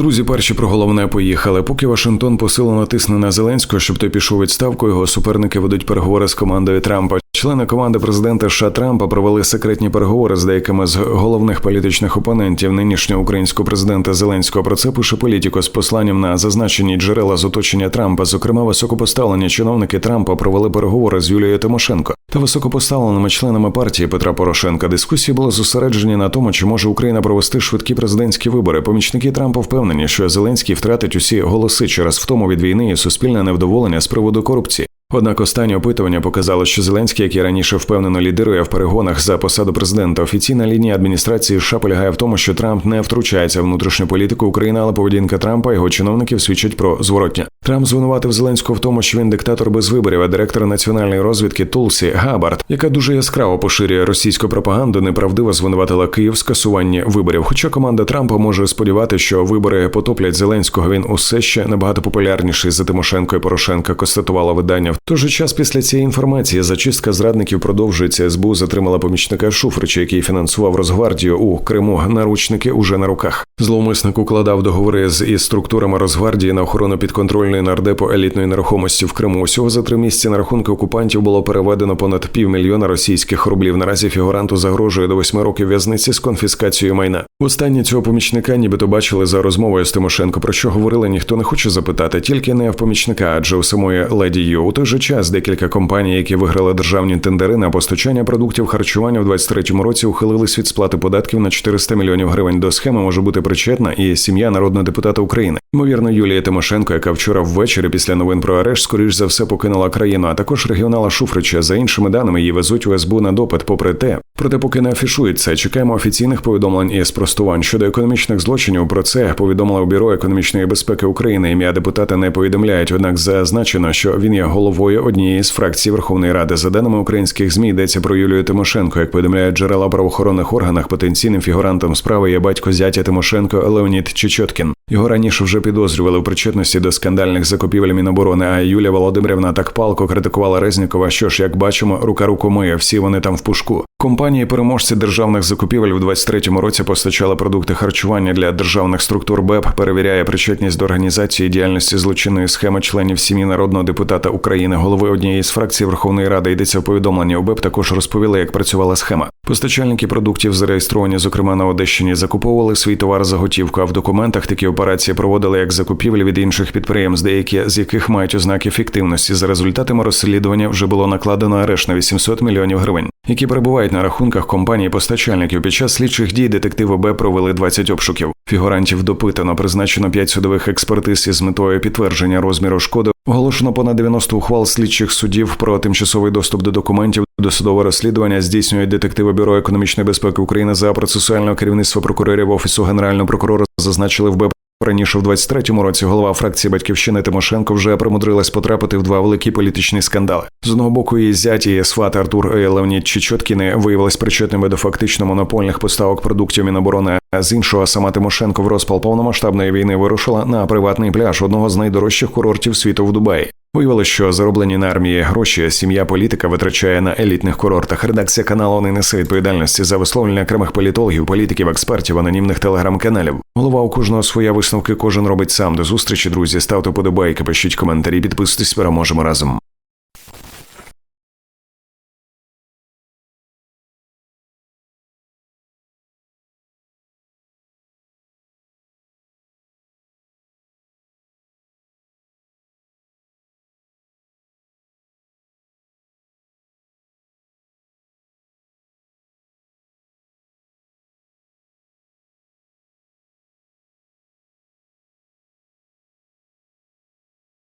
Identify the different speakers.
Speaker 1: Друзі, перші про головне поїхали. Поки Вашингтон посилено тисне на Зеленського, щоб той пішов відставку, його суперники ведуть переговори з командою Трампа. Члени команди президента США Трампа провели секретні переговори з деякими з головних політичних опонентів нинішнього українського президента Зеленського. Про це пише політико з посланням на зазначені джерела з оточення Трампа. Зокрема, високопоставлені чиновники Трампа провели переговори з Юлією Тимошенко та високопоставленими членами партії Петра Порошенка. Дискусії були зосереджені на тому, чи може Україна провести швидкі президентські вибори. Помічники Трампа впевнені, що Зеленський втратить усі голоси через втому від війни і суспільне невдоволення з приводу корупції. Однак останнє опитування показало, що Зеленський, який раніше впевнено лідирує в перегонах за посаду президента, офіційна лінія адміністрації США полягає в тому, що Трамп не втручається в внутрішню політику України, але поведінка Трампа його чиновників свідчить про зворотня. Трамп звинуватив Зеленського в тому, що він диктатор без виборів, а директор національної розвідки Тулсі Габард, яка дуже яскраво поширює російську пропаганду, неправдиво звинуватила Київ в скасуванні виборів. Хоча команда Трампа може сподіватися, що вибори потоплять Зеленського, він усе ще набагато популярніший за Тимошенко і Порошенка, констатувало видання. В той же час після цієї інформації зачистка зрадників продовжується. СБУ затримала помічника Шуфрича, який фінансував Росгвардію у Криму. Наручники уже на руках. Зловмисник укладав договори з із структурами Росгвардії на охорону підконтрольної нардепу елітної нерухомості в Криму. Усього за три місяці на рахунки окупантів було переведено понад півмільйона російських рублів. Наразі фігуранту загрожує до восьми років в'язниці з конфіскацією майна. Останнє цього помічника, нібито бачили за розмовою з Тимошенко. Про що говорили, ніхто не хоче запитати, тільки не в помічника, адже у самої леді Ю. У той же час декілька компаній, які виграли державні тендери на постачання продуктів харчування в 23-му році, ухилились від сплати податків на 400 мільйонів гривень. До схеми може бути причетна і сім'я народного депутата України. Ймовірно, Юлія Тимошенко, яка вчора ввечері після новин про арешт, скоріш за все покинула країну, а також регіонала Шуфрича. За іншими даними, її везуть у СБУ на допит. Попри те, проте поки не афішують це, чекаємо офіційних повідомлень і спростувань щодо економічних злочинів. Про це повідомила у бюро економічної безпеки України. Ім'я депутата не повідомляють. Однак зазначено, що він є головою однієї з фракцій Верховної Ради. За даними українських змі йдеться про Юлію Тимошенко. Як повідомляють джерела правоохоронних органах, потенційним фігурантом справи є батько зятя Тимошенко Леонід Чечоткін. Його раніше вже підозрювали в причетності до скандальних закупівель Міноборони. А Юлія Володимирівна так палко критикувала Резнікова. Що ж, як бачимо, рука руку миє, всі вони там в пушку. Компанії переможці державних закупівель в 23-му році постачали продукти харчування для державних структур БЕП. Перевіряє причетність до організації діяльності злочинної схеми членів сім'ї народного депутата України, голови однієї з фракцій Верховної Ради. Йдеться в повідомленні. У БЕП також розповіли, як працювала схема. Постачальники продуктів зареєстровані, зокрема на Одещині, закуповували свій товар за готівку. А в документах такі операції проводили як закупівлі від інших підприємств, деякі з яких мають ознаки фіктивності. За результатами розслідування вже було накладено арешт на 800 мільйонів гривень, які перебувають на рахунках компанії постачальників. Під час слідчих дій детективи Б провели 20 обшуків. Фігурантів допитано, призначено 5 судових експертиз із метою підтвердження розміру шкоди. Оголошено понад 90 ухвал слідчих судів про тимчасовий доступ до документів. Досудове розслідування здійснюють детективи Бюро економічної безпеки України за процесуального керівництва прокурорів офісу генерального прокурора. Зазначили в БЕП. Раніше в 23-му році голова фракції батьківщини Тимошенко вже примудрилась потрапити в два великі політичні скандали. З одного боку, її зять і сват Артур Леонід Чечоткіни виявились причетними до фактично монопольних поставок продуктів Міноборони. А з іншого сама Тимошенко в розпал повномасштабної війни вирушила на приватний пляж одного з найдорожчих курортів світу в Дубаї. Виявилося, що зароблені на армії гроші сім'я політика витрачає на елітних курортах. Редакція каналу не несе відповідальності за висловлення окремих політологів, політиків, експертів, анонімних телеграм-каналів. Голова у кожного своя висновки, кожен робить сам. До зустрічі, друзі. Ставте подобайки, пишіть коментарі, підписуйтесь, переможемо разом.